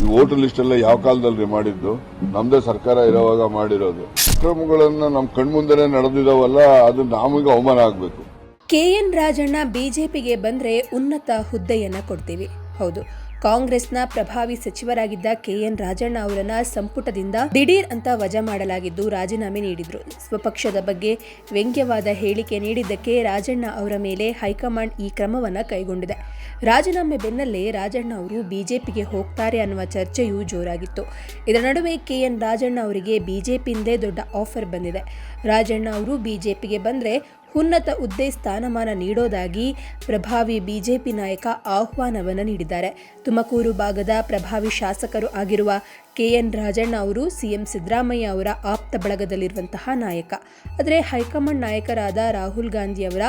ಈ voter list ಎಲ್ಲ ಯಾವ ಕಾಲದಲ್ಲಿ ಮಾಡಿದ್ದು? ನಮ್ದೇ ಸರ್ಕಾರ ಇರೋವಾಗ ಮಾಡಿರೋದು. ಅಕ್ರಮಗಳನ್ನ ನಮ್ ಕಣ್ಮುಂದೆನೆ ನಡೆದಿದಾವಲ್ಲ, ಅದು ನಮಗೆ ಅವಮಾನ ಆಗ್ಬೇಕು. ಕೆಎನ್ ರಾಜಣ್ಣ ಬಿಜೆಪಿಗೆ ಬಂದ್ರೆ ಉನ್ನತ ಹುದ್ದೆಯನ್ನ ಕೊಡ್ತೀವಿ. ಹೌದು. ಕಾಂಗ್ರೆಸ್ನ ಪ್ರಭಾವಿ ಸಚಿವರಾಗಿದ್ದ ಕೆಎನ್ ರಾಜಣ್ಣ ಅವರನ್ನ ಸಂಪುಟದಿಂದ ದಿಢೀರ್ ಅಂತ ವಜಾ ಮಾಡಲಾಗಿದ್ದು ರಾಜೀನಾಮೆ ನೀಡಿದ್ರು. ಸ್ವಪಕ್ಷದ ಬಗ್ಗೆ ವ್ಯಂಗ್ಯವಾದ ಹೇಳಿಕೆ ನೀಡಿದ್ದಕ್ಕೆ ರಾಜಣ್ಣ ಅವರ ಮೇಲೆ ಹೈಕಮಾಂಡ್ ಈ ಕ್ರಮವನ್ನ ಕೈಗೊಂಡಿದೆ. ರಾಜೀನಾಮೆ ಬೆನ್ನಲ್ಲೇ ರಾಜಣ್ಣ ಅವರು ಬಿಜೆಪಿಗೆ ಹೋಗ್ತಾರೆ ಅನ್ನುವ ಚರ್ಚೆಯೂ ಜೋರಾಗಿತ್ತು. ಇದರ ನಡುವೆ ಕೆಎನ್ ರಾಜಣ್ಣ ಅವರಿಗೆ ಬಿಜೆಪಿಯಿಂದೇ ದೊಡ್ಡ ಆಫರ್ ಬಂದಿದೆ. ರಾಜಣ್ಣ ಅವರು ಬಿಜೆಪಿಗೆ ಬಂದ್ರೆ ಉನ್ನತ ಹುದ್ದೆ ಸ್ಥಾನಮಾನ ನೀಡೋದಾಗಿ ಪ್ರಭಾವಿ ಬಿಜೆಪಿ ನಾಯಕ ಆಹ್ವಾನವನ್ನು ನೀಡಿದ್ದಾರೆ. ತುಮಕೂರು ಭಾಗದ ಪ್ರಭಾವಿ ಶಾಸಕರು ಆಗಿರುವ ಕೆಎನ್ ರಾಜಣ್ಣ ಅವರು ಸಿಎಂ ಸಿದ್ದರಾಮಯ್ಯ ಅವರ ಆಪ್ತ ಬಳಗದಲ್ಲಿರುವಂತಹ ನಾಯಕ. ಆದರೆ ಹೈಕಮಾಂಡ್ ನಾಯಕರಾದ ರಾಹುಲ್ ಗಾಂಧಿ ಅವರ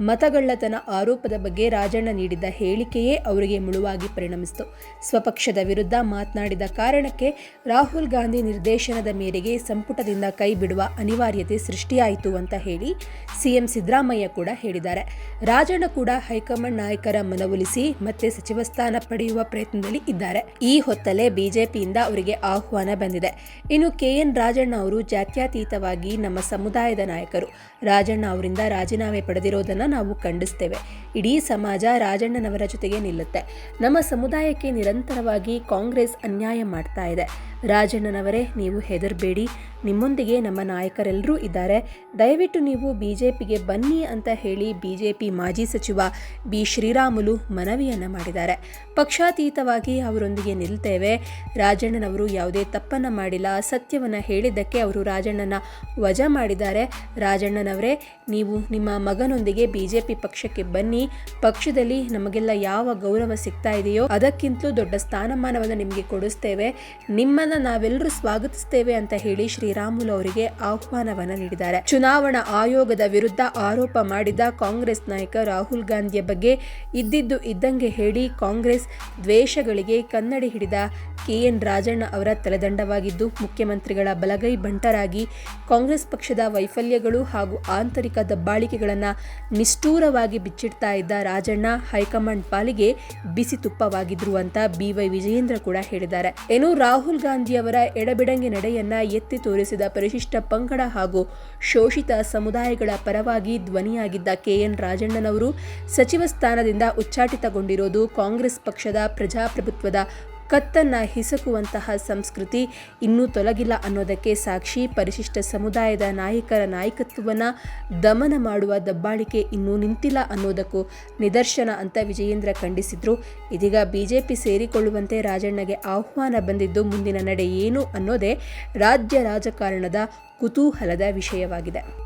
ಮತಗಳ್ಳತನ ಆರೋಪದ ಬಗ್ಗೆ ರಾಜಣ್ಣ ನೀಡಿದ್ದ ಹೇಳಿಕೆಯೇ ಅವರಿಗೆ ಮುಳುವಾಗಿ ಪರಿಣಮಿಸಿತು. ಸ್ವಪಕ್ಷದ ವಿರುದ್ಧ ಮಾತನಾಡಿದ ಕಾರಣಕ್ಕೆ ರಾಹುಲ್ ಗಾಂಧಿ ನಿರ್ದೇಶನದ ಮೇರೆಗೆ ಸಂಪುಟದಿಂದ ಕೈ ಬಿಡುವ ಅನಿವಾರ್ಯತೆ ಸೃಷ್ಟಿಯಾಯಿತು ಅಂತ ಹೇಳಿ ಸಿಎಂ ಸಿದ್ದರಾಮಯ್ಯ ಕೂಡ ಹೇಳಿದ್ದಾರೆ. ರಾಜಣ್ಣ ಕೂಡ ಹೈಕಮಾಂಡ್ ನಾಯಕರ ಮನವೊಲಿಸಿ ಮತ್ತೆ ಸಚಿವ ಸ್ಥಾನ ಪಡೆಯುವ ಪ್ರಯತ್ನದಲ್ಲಿ ಇದ್ದಾರೆ. ಈ ಹೊತ್ತಲ್ಲೇ ಬಿಜೆಪಿಯಿಂದ ಅವರಿಗೆ ಆಹ್ವಾನ ಬಂದಿದೆ. ಇನ್ನು ಕೆಎನ್ ರಾಜಣ್ಣ ಅವರು ಜಾತ್ಯತೀತವಾಗಿ ನಮ್ಮ ಸಮುದಾಯದ ನಾಯಕರು. ರಾಜಣ್ಣ ಅವರಿಂದ ರಾಜೀನಾಮೆ ಪಡೆದಿರೋದನ್ನ ನಾವು ಖಂಡಿಸ್ತೇವೆ. ಇಡೀ ಸಮಾಜ ರಾಜಣ್ಣನವರ ಜೊತೆಗೆ ನಿಲ್ಲುತ್ತೆ. ನಮ್ಮ ಸಮುದಾಯಕ್ಕೆ ನಿರಂತರವಾಗಿ ಕಾಂಗ್ರೆಸ್ ಅನ್ಯಾಯ ಮಾಡ್ತಾ ಇದೆ. ರಾಜಣ್ಣನವರೇ, ನೀವು ಹೆದರಬೇಡಿ. ನಿಮ್ಮೊಂದಿಗೆ ನಮ್ಮ ನಾಯಕರೆಲ್ಲರೂ ಇದ್ದಾರೆ. ದಯವಿಟ್ಟು ನೀವು ಬಿಜೆಪಿಗೆ ಬನ್ನಿ ಅಂತ ಹೇಳಿ ಬಿಜೆಪಿ ಮಾಜಿ ಸಚಿವ ಬಿ ಶ್ರೀರಾಮುಲು ಮನವಿಯನ್ನು ಮಾಡಿದ್ದಾರೆ. ಪಕ್ಷಾತೀತವಾಗಿ ಅವರೊಂದಿಗೆ ನಿಲ್ತೇವೆ. ರಾಜಣ್ಣನವರು ಯಾವುದೇ ತಪ್ಪನ್ನು ಮಾಡಿಲ್ಲ. ಸತ್ಯವನ್ನು ಹೇಳಿದ್ದಕ್ಕೆ ಅವರು ರಾಜಣ್ಣನ ವಜಾ ಮಾಡಿದ್ದಾರೆ. ರಾಜಣ್ಣನವರೇ, ನೀವು ನಿಮ್ಮ ಮಗನೊಂದಿಗೆ ಬಿಜೆಪಿ ಪಕ್ಷಕ್ಕೆ ಬನ್ನಿ. ಪಕ್ಷದಲ್ಲಿ ನಮಗೆಲ್ಲ ಯಾವ ಗೌರವ ಸಿಗ್ತಾ ಇದೆಯೋ ಅದಕ್ಕಿಂತಲೂ ದೊಡ್ಡ ಸ್ಥಾನಮಾನವನ್ನು ನಿಮಗೆ ಕೊಡಿಸ್ತೇವೆ. ನಿಮ್ಮನ್ನ ನಾವೆಲ್ಲರೂ ಸ್ವಾಗತಿಸ್ತೇವೆ ಅಂತ ಹೇಳಿ ಶ್ರೀರಾಮುಲು ಅವರಿಗೆ ಆಹ್ವಾನವನ್ನ ನೀಡಿದ್ದಾರೆ. ಚುನಾವಣಾ ಆಯೋಗದ ವಿರುದ್ಧ ಆರೋಪ ಮಾಡಿದ ಕಾಂಗ್ರೆಸ್ ನಾಯಕ ರಾಹುಲ್ ಗಾಂಧಿಯ ಬಗ್ಗೆ ಇದ್ದಿದ್ದು ಇದ್ದಂಗೆ ಹೇಳಿ ಕಾಂಗ್ರೆಸ್ ದ್ವೇಷಗಳಿಗೆ ಕನ್ನಡಿ ಹಿಡಿದ ಕೆಎನ್ ರಾಜಣ್ಣ ಅವರ ತಲೆದಂಡವಾಗಿದ್ದು, ಮುಖ್ಯಮಂತ್ರಿಗಳ ಬಲಗೈ ಬಂಟರಾಗಿ ಕಾಂಗ್ರೆಸ್ ಪಕ್ಷದ ವೈಫಲ್ಯಗಳು ಹಾಗೂ ಆಂತರಿಕ ದಬ್ಬಾಳಿಕೆಗಳನ್ನು ನಿಷ್ಠೂರವಾಗಿ ಬಿಚ್ಚಿಡ್ತಾ ಇದ್ದ ರಾಜಣ್ಣ ಹೈಕಮಾಂಡ್ ಪಾಲಿಗೆ ಬಿಸಿ ತುಪ್ಪವಾಗಿದ್ರು ಅಂತ ಬಿವೈ ವಿಜಯೇಂದ್ರ ಕೂಡ ಹೇಳಿದ್ದಾರೆ. ಏನು ರಾಹುಲ್ ಗಾಂಧಿ ಅವರ ಎಡಬಿಡಂಗಿ ನಡೆಯನ್ನ ಎತ್ತಿ ತೋರಿಸಿದ ಪರಿಶಿಷ್ಟ ಪಂಗಡ ಹಾಗೂ ಶೋಷಿತ ಸಮುದಾಯಗಳ ಪರವಾಗಿ ಧ್ವನಿಯಾಗಿದ್ದ ಕೆಎನ್ ರಾಜಣ್ಣನವರು ಸಚಿವ ಸ್ಥಾನದಿಂದ ಉಚ್ಚಾಟಿತಗೊಂಡಿರೋದು ಕಾಂಗ್ರೆಸ್ ಪಕ್ಷದ ಪ್ರಜಾಪ್ರಭುತ್ವದ ಕತ್ತನ್ನ ಹಿಸಕುವಂತಹ ಸಂಸ್ಕೃತಿ ಇನ್ನೂ ತೊಲಗಿಲ್ಲ ಅನ್ನೋದಕ್ಕೆ ಸಾಕ್ಷಿ ಪರಿಶಿಷ್ಟ ಸಮುದಾಯದ ನಾಯಕರ ನಾಯಕತ್ವವನ್ನು ದಮನ ಮಾಡುವ ದಬ್ಬಾಳಿಕೆ ಇನ್ನೂ ನಿಂತಿಲ್ಲ ಅನ್ನೋದಕ್ಕೂ ನಿದರ್ಶನ ಅಂತ ವಿಜಯೇಂದ್ರ ಖಂಡಿಸಿದ್ರು. ಇದೀಗ ಬಿಜೆಪಿ ಸೇರಿಕೊಳ್ಳುವಂತೆ ರಾಜಣ್ಣಗೆ ಆಹ್ವಾನ ಬಂದಿದ್ದು ಮುಂದಿನ ನಡೆ ಏನು ಅನ್ನೋದೇ ರಾಜ್ಯ ರಾಜಕಾರಣದ ಕುತೂಹಲದ ವಿಷಯವಾಗಿದೆ.